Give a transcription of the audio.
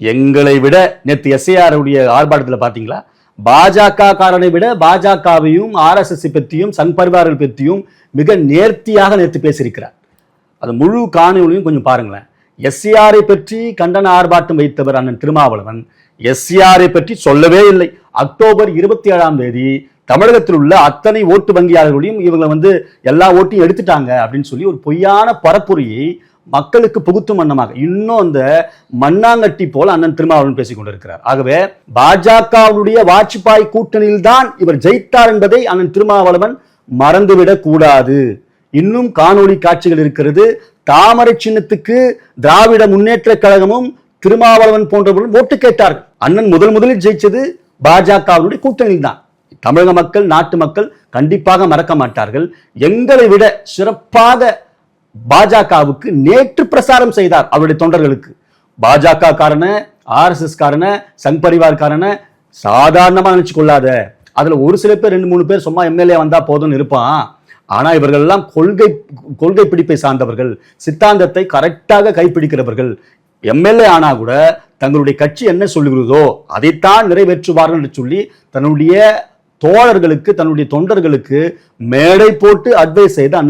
எங்களை விட நேற்று எஸ்ஐஆருடைய ஆர்ப்பாட்டத்தில் பார்த்தீங்களா பாஜக காரனை விட பாஜகவையும் ஆர்எஸ்எஸ் பற்றியும் சங் பரிவார்கள் பற்றியும் மிக நேர்த்தியாக நேற்று பேசியிருக்கிறார். அது முழு காணொலியும் கொஞ்சம் பாருங்களேன். எஸ்சிஆரை பற்றி கண்டன ஆர்ப்பாட்டம் வைத்தவர் அண்ணன் திருமாவளவன் எஸ்சிஆரை பற்றி சொல்லவே இல்லை. அக்டோபர் இருபத்தி ஏழாம் தேதி தமிழகத்தில் உள்ள அத்தனை ஓட்டு வங்கியாளர்களையும் இவங்க வந்து எல்லா ஓட்டையும் எடுத்துட்டாங்க அப்படின்னு சொல்லி ஒரு பொய்யான பரப்புரையை மக்களுக்கு புகுத்தும் வண்ணமாக. இன்னும் அந்த மண்ணாங்கட்டி போல அண்ணன் திருமாவளவன் பேசிக் கொண்டிருக்கிறார். ஆகவே பாஜகவுடைய வாஜ்பாய் கூட்டணியில் தான் இவர் ஜெயித்தார் என்பதை அண்ணன் திருமாவளவன் மறந்துவிடக் கூடாது. இன்னும் காணொளி காட்சிகள் இருக்கிறது. தாமரை சின்னத்துக்கு திராவிட முன்னேற்ற கழகமும் திருமாவளவன் போன்றவர்களும் ஓட்டு கேட்டார்கள். அண்ணன் முதல் முதலில் ஜெயிச்சது பாஜகவுடைய கூட்டணியில் தான் தமிழக மக்கள் நாட்டு மக்கள் கண்டிப்பாக மறக்க மாட்டார்கள். எங்களை விட சிறப்பாக பாஜகவுக்கு நேற்று பிரசாரம் செய்தார் அவருடைய தொண்டர்களுக்கு. பாஜக காரண ஆர்எஸ்எஸ் காரண சங் பரிவார் காரண சாதாரணமாக நினைச்சு கொள்ளாத அதில் ஒரு சில பேர் ரெண்டு மூணு பேர் சும்மா எம்எல்ஏ வந்தால் போதும்னு இருப்பான். ஆனால் இவர்கள் எல்லாம் கொள்கை கொள்கை பிடிப்பை சார்ந்தவர்கள் சித்தாந்தத்தை கரெக்டாக கைப்பிடிக்கிறவர்கள். எம்எல்ஏ ஆனா கூட தங்களுடைய கட்சி என்ன சொல்லுகிறதோ அதைத்தான் நிறைவேற்றுவார்கள் என்று சொல்லி தன்னுடைய தோழர்களுக்கு தன்னுடைய தொண்டர்களுக்கு மேடை போட்டு அட்வைஸ் செய்த